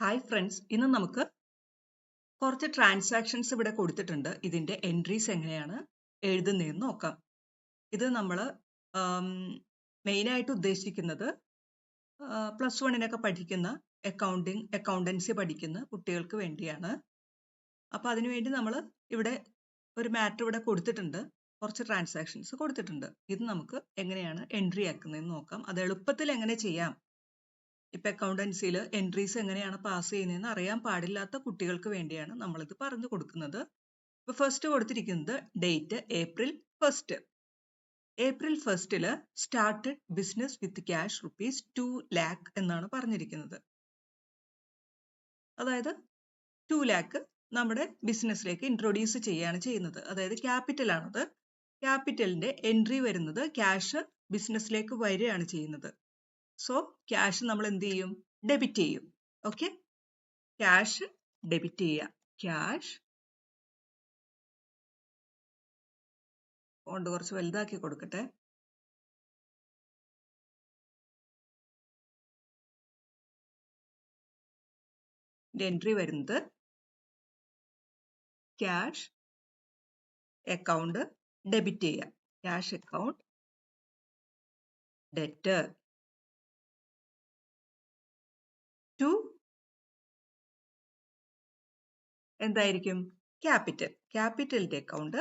Hi friends ഇന്ന് നമുക്ക് കുറച്ച് ട്രാൻസാക്ഷൻസ് ഇവിടെ കൊടുത്തിട്ടുണ്ട്. ഇതിന്റെ എൻട്രീസ് എങ്ങനെയാണ് എഴുതുന്നതെന്ന് നോക്കാം. ഇത് നമ്മൾ മെയിനായിട്ട് ഉദ്ദേശിക്കുന്നത് പ്ലസ് വണ്ണിനൊക്കെ പഠിക്കുന്ന അക്കൗണ്ടിങ് അക്കൗണ്ടൻസി പഠിക്കുന്ന കുട്ടികൾക്ക് വേണ്ടിയാണ്. അപ്പോൾ അതിനുവേണ്ടി നമ്മൾ ഇവിടെ ഒരു മാറ്റർ ഇവിടെ കൊടുത്തിട്ടുണ്ട്. കുറച്ച് ട്രാൻസാക്ഷൻസ് കൊടുത്തിട്ടുണ്ട്. ഇത് നമുക്ക് എങ്ങനെയാണ് എൻട്രി ആക്കുന്നതെന്ന് നോക്കാം. അത് എളുപ്പത്തിൽ എങ്ങനെ ചെയ്യാം? ഇപ്പൊ അക്കൗണ്ടൻസിയിൽ എൻട്രീസ് എങ്ങനെയാണ് പാസ് ചെയ്യുന്നതെന്ന് അറിയാൻ പാടില്ലാത്ത കുട്ടികൾക്ക് വേണ്ടിയാണ് നമ്മളിത് പറഞ്ഞു കൊടുക്കുന്നത്. ഇപ്പൊ ഫസ്റ്റ് കൊടുത്തിരിക്കുന്നത് ഡേറ്റ് ഏപ്രിൽ ഫസ്റ്റ് ഏപ്രിൽ ഫസ്റ്റിൽ started business with cash rupees two lakh എന്നാണ് പറഞ്ഞിരിക്കുന്നത്. അതായത് ടു ലാക്ക് നമ്മുടെ ബിസിനസ്സിലേക്ക് ഇൻട്രൊഡ്യൂസ് ചെയ്യാണ് ചെയ്യുന്നത്. അതായത് ക്യാപിറ്റൽ ആണത്. ക്യാപിറ്റലിന്റെ എൻട്രി വരുന്നത് ക്യാഷ് ബിസിനസ്സിലേക്ക് വരികയാണ് ചെയ്യുന്നത്. സോ ക്യാഷ് നമ്മൾ എന്ത് ചെയ്യും? ഡെബിറ്റ് ചെയ്യും. ഓക്കെ ക്യാഷ് ഡെബിറ്റ് ചെയ്യുക. ക്യാഷ് ഫോണ്ട് കുറച്ച് വലുതാക്കി കൊടുക്കട്ടെ. എൻട്രി വരുന്നത് ക്യാഷ് അക്കൗണ്ട് ഡെബിറ്റ് ചെയ്യുക. ക്യാഷ് അക്കൗണ്ട് ഡെറ്റർ ടു എന്തായിരിക്കും? ക്യാപിറ്റൽ. ക്യാപിറ്റലിന്റെ അക്കൗണ്ട്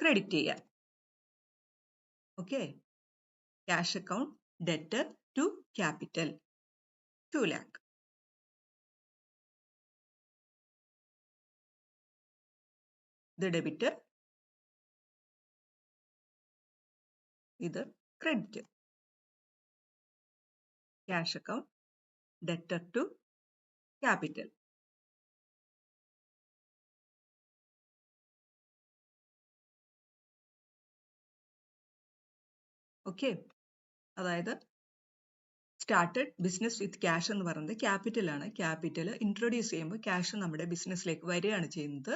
ക്രെഡിറ്റ് ചെയ്യാൻ okay cash account debt to capital two lakh ഇത് ഡെബിറ്റ് ഇത് credit cash account debtor to capital. Okay അതായത് സ്റ്റാർട്ടഡ് ബിസിനസ് വിത്ത് ക്യാഷ് എന്ന് പറയുന്നത് ക്യാപിറ്റൽ ആണ്. ക്യാപിറ്റൽ ഇൻട്രൊഡ്യൂസ് ചെയ്യുമ്പോൾ ക്യാഷ് നമ്മുടെ ബിസിനസ്സിലേക്ക് വരികയാണ് ചെയ്യുന്നത്.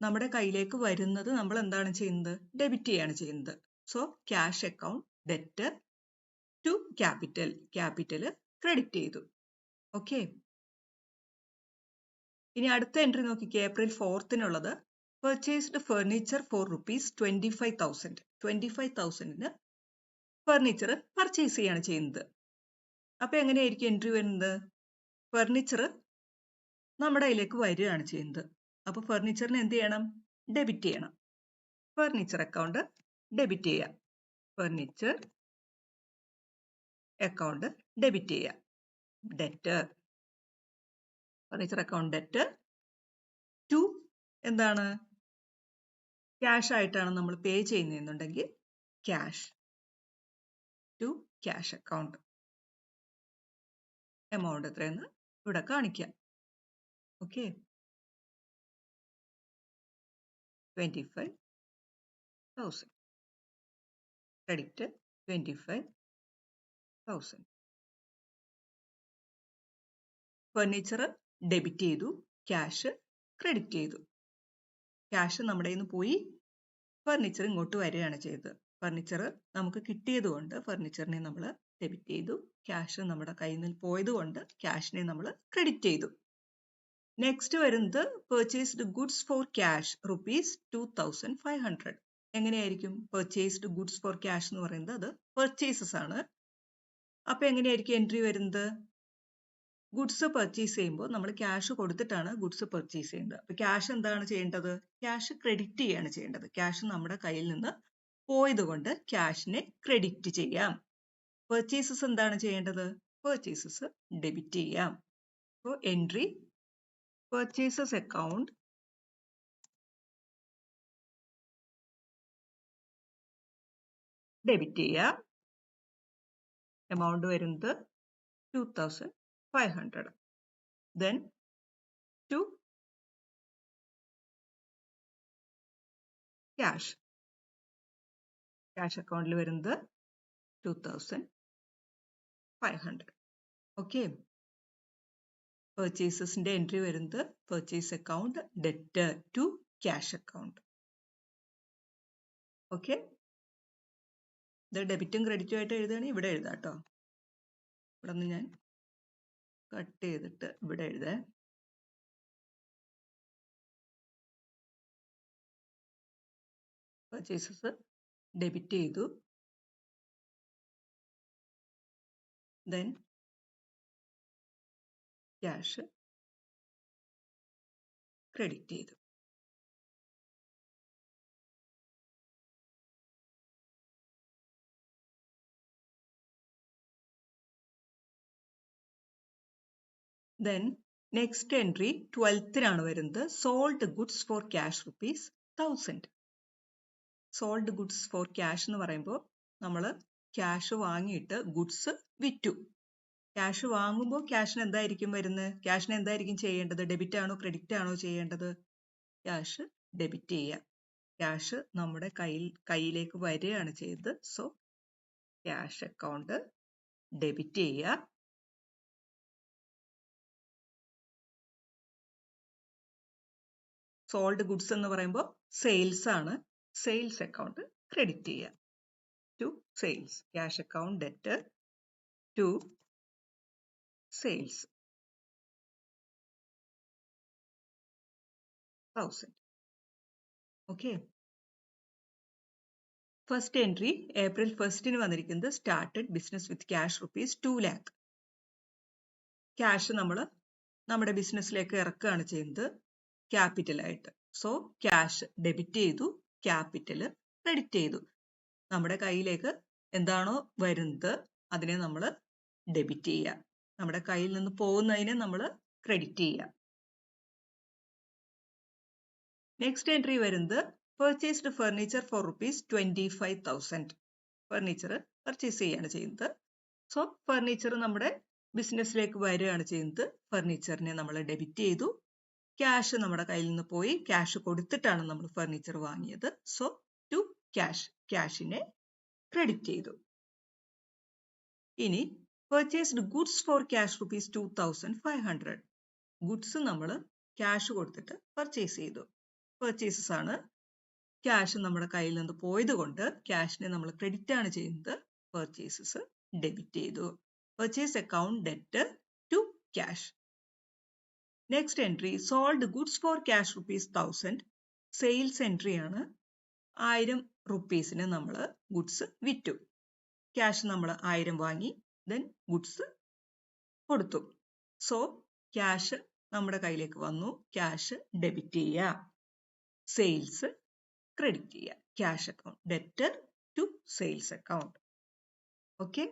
നമ്മുടെ കയ്യിലേക്ക് വരുന്നത് നമ്മൾ എന്താണ് ചെയ്യുന്നത്? ഡെബിറ്റ് ചെയ്യാണ് ചെയ്യുന്നത്. So cash account debtor to capital capital credit ചെയ്തു. ഓക്കെ ഇനി അടുത്ത എൻട്രി നോക്കിക്കേ. April ഫോർത്തിനുള്ളത് purchased furniture for rupees twenty five thousand twenty five തൗസൻഡിന് furniture purchase ചെയ്യാണ് ചെയ്യുന്നത്. അപ്പൊ എങ്ങനെയായിരിക്കും എൻട്രി വരുന്നത്? ഫെർണിച്ചർ നമ്മുടെ കയ്യിലേക്ക് വരികയാണ് ചെയ്യുന്നത്. അപ്പൊ ഫെർണിച്ചറിന് എന്ത് ചെയ്യണം? ഡെബിറ്റ് ചെയ്യണം. ഫെർണിച്ചർ അക്കൗണ്ട് ഡെബിറ്റ് ചെയ്യാം ഫെർണിച്ചർ അക്കൗണ്ട് ഡെബിറ്റ് ചെയ്യുക. Debtor furniture account debtor to എന്താണ്? ക്യാഷ് ആയിട്ടാണ് നമ്മൾ pay ചെയ്യുന്നതെന്നുണ്ടെങ്കിൽ cash to cash account amount എത്രയെന്ന് ഇവിടെ കാണിക്കാം. Okay twenty five thousand credit twenty five thousand furniture debit ചെയ്തു ക്യാഷ് ക്രെഡിറ്റ് ചെയ്തു. ക്യാഷ് നമ്മുടെ നിന്ന് പോയി ഫർണിച്ചർ ഇങ്ങോട്ട് വരികയാണ് ചെയ്തത്. ഫർണിച്ചർ നമുക്ക് കിട്ടിയതുകൊണ്ട് ഫർണിച്ചറിനെ നമ്മൾ ഡെബിറ്റ് ചെയ്തു ക്യാഷ് നമ്മുടെ കയ്യിൽ നിന്ന് പോയത് കൊണ്ട് ക്യാഷിനെ നമ്മൾ ക്രെഡിറ്റ് ചെയ്തു. നെക്സ്റ്റ് വരുന്നത് purchased goods for cash rupees two thousand five hundred എങ്ങനെയായിരിക്കും പെർച്ചേസ്ഡ് ഗുഡ്സ് ഫോർ ക്യാഷ് എന്ന് പറയുന്നത്? അത് പെർച്ചേസസ് ആണ്. അപ്പൊ എങ്ങനെയായിരിക്കും എൻട്രി വരുന്നത്? ഗുഡ്സ് പർച്ചേസ് ചെയ്യുമ്പോൾ നമ്മൾ ക്യാഷ് കൊടുത്തിട്ടാണ് ഗുഡ്സ് പർച്ചേസ് ചെയ്യുന്നത്. അപ്പൊ ക്യാഷ് എന്താണ് ചെയ്യേണ്ടത്? ക്യാഷ് ക്രെഡിറ്റ് ചെയ്യാണ് ചെയ്യേണ്ടത്. ക്യാഷ് നമ്മുടെ കയ്യിൽ നിന്ന് പോയത് കൊണ്ട് ക്യാഷിനെ ക്രെഡിറ്റ് ചെയ്യാം. പർച്ചേസസ് എന്താണ് ചെയ്യേണ്ടത്? പർച്ചേസസ് ഡെബിറ്റ് ചെയ്യാം. അപ്പോൾ എൻട്രി പർച്ചേസസ് അക്കൗണ്ട് ഡെബിറ്റ് ചെയ്യാം. എമൗണ്ട് വരുന്നത് two thousand five hundred then to cash cash അക്കൗണ്ടിൽ വരുന്നത് two thousand five hundred okay പെർച്ചേസസിന്റെ entry വരുന്നത് purchase account debtor to cash account okay ഇത് ഡെബിറ്റും ക്രെഡിറ്റും ആയിട്ട് എഴുതുകയാണെങ്കിൽ ഇവിടെ എഴുതാം കേട്ടോ. ഇവിടെ നിന്ന് ഞാൻ കട്ട് ചെയ്തിട്ട് ഇവിടെ എഴുതേ. പർച്ചേസസ് ഡെബിറ്റ് ചെയ്തു. ദെൻ ക്യാഷ് ക്രെഡിറ്റ് ചെയ്തു. ദെൻ നെക്സ്റ്റ് എൻട്രി ട്വൽത്തിനാണ് വരുന്നത്. Sold goods for cash rupees thousand sold goods for cash എന്ന് പറയുമ്പോൾ നമ്മൾ ക്യാഷ് വാങ്ങിയിട്ട് ഗുഡ്സ് വിറ്റു. ക്യാഷ് വാങ്ങുമ്പോൾ ക്യാഷിന് എന്തായിരിക്കും വരുന്നത്? ക്യാഷിന് എന്തായിരിക്കും ചെയ്യേണ്ടത്? ഡെബിറ്റ് ആണോ ക്രെഡിറ്റ് ആണോ ചെയ്യേണ്ടത്? ക്യാഷ് ഡെബിറ്റ് ചെയ്യുക. ക്യാഷ് നമ്മുടെ കയ്യിൽ കയ്യിലേക്ക് വരികയാണ് ചെയ്തത്. സോ ക്യാഷ് അക്കൗണ്ട് ഡെബിറ്റ് ചെയ്യുക. സോൾഡ് ഗുഡ്സ് എന്ന് പറയുമ്പോൾ സെയിൽസ് ആണ്. സെയിൽസ് അക്കൗണ്ട് ക്രെഡിറ്റ് ചെയ്യുക. To sales cash account debt to sales thousand okay first entry April ഫസ്റ്റിന് വന്നിരിക്കുന്നത് started business with cash rupees two lakh cash നമ്മൾ നമ്മുടെ ബിസിനസ്സിലേക്ക് ഇറക്കുകയാണ് ചെയ്യുന്നത്. ക്യാപിറ്റലായിട്ട് സോ ക്യാഷ് ഡെബിറ്റ് ചെയ്തു ക്യാപിറ്റൽ ക്രെഡിറ്റ് ചെയ്തു. നമ്മുടെ കയ്യിലേക്ക് എന്താണോ വരുന്നത് അതിനെ നമ്മൾ ഡെബിറ്റ് ചെയ്യുക നമ്മുടെ കയ്യിൽ നിന്ന് പോകുന്നതിനെ നമ്മൾ ക്രെഡിറ്റ് ചെയ്യുക നെക്സ്റ്റ് എൻട്രി വരുന്നത് purchased furniture for rupees twenty five thousand furniture purchase ചെയ്യാണ് ചെയ്യുന്നത്. സോ ഫർണിച്ചർ നമ്മുടെ ബിസിനസ്സിലേക്ക് വരികയാണ് ചെയ്യുന്നത്. ഫർണിച്ചറിനെ നമ്മൾ ഡെബിറ്റ് ചെയ്തു ക്യാഷ് നമ്മുടെ കയ്യിൽ നിന്ന് പോയി. ക്യാഷ് കൊടുത്തിട്ടാണ് നമ്മൾ ഫർണിച്ചർ വാങ്ങിയത്. സോ ടു ക്യാഷ് ക്യാഷിനെ ക്രെഡിറ്റ് ചെയ്തു. ഇനി purchased goods for cash rupees two thousand five hundred goods നമ്മൾ ക്യാഷ് കൊടുത്തിട്ട് പർച്ചേസ് ചെയ്തു. പെർച്ചേസസ് ആണ് ക്യാഷ് നമ്മുടെ കയ്യിൽ നിന്ന് പോയത് കൊണ്ട് ക്യാഷിനെ നമ്മൾ ക്രെഡിറ്റ് ആണ് ചെയ്യുന്നത്. പർച്ചേസസ് ഡെബിറ്റ് ചെയ്തു. Purchase account debt to cash next entry sold goods for cash rupees thousand sales entry ആണ്. ആയിരം റുപ്പീസിന് നമ്മൾ ഗുഡ്സ് വിറ്റു. ക്യാഷ് നമ്മൾ ആയിരം വാങ്ങി ദെൻ ഗുഡ്സ് കൊടുത്തു. സോ ക്യാഷ് നമ്മുടെ കയ്യിലേക്ക് വന്നു. ക്യാഷ് ഡെബിറ്റ് ചെയ്യുക സെയിൽസ് ക്രെഡിറ്റ് ചെയ്യുക cash account debtor to sales account okay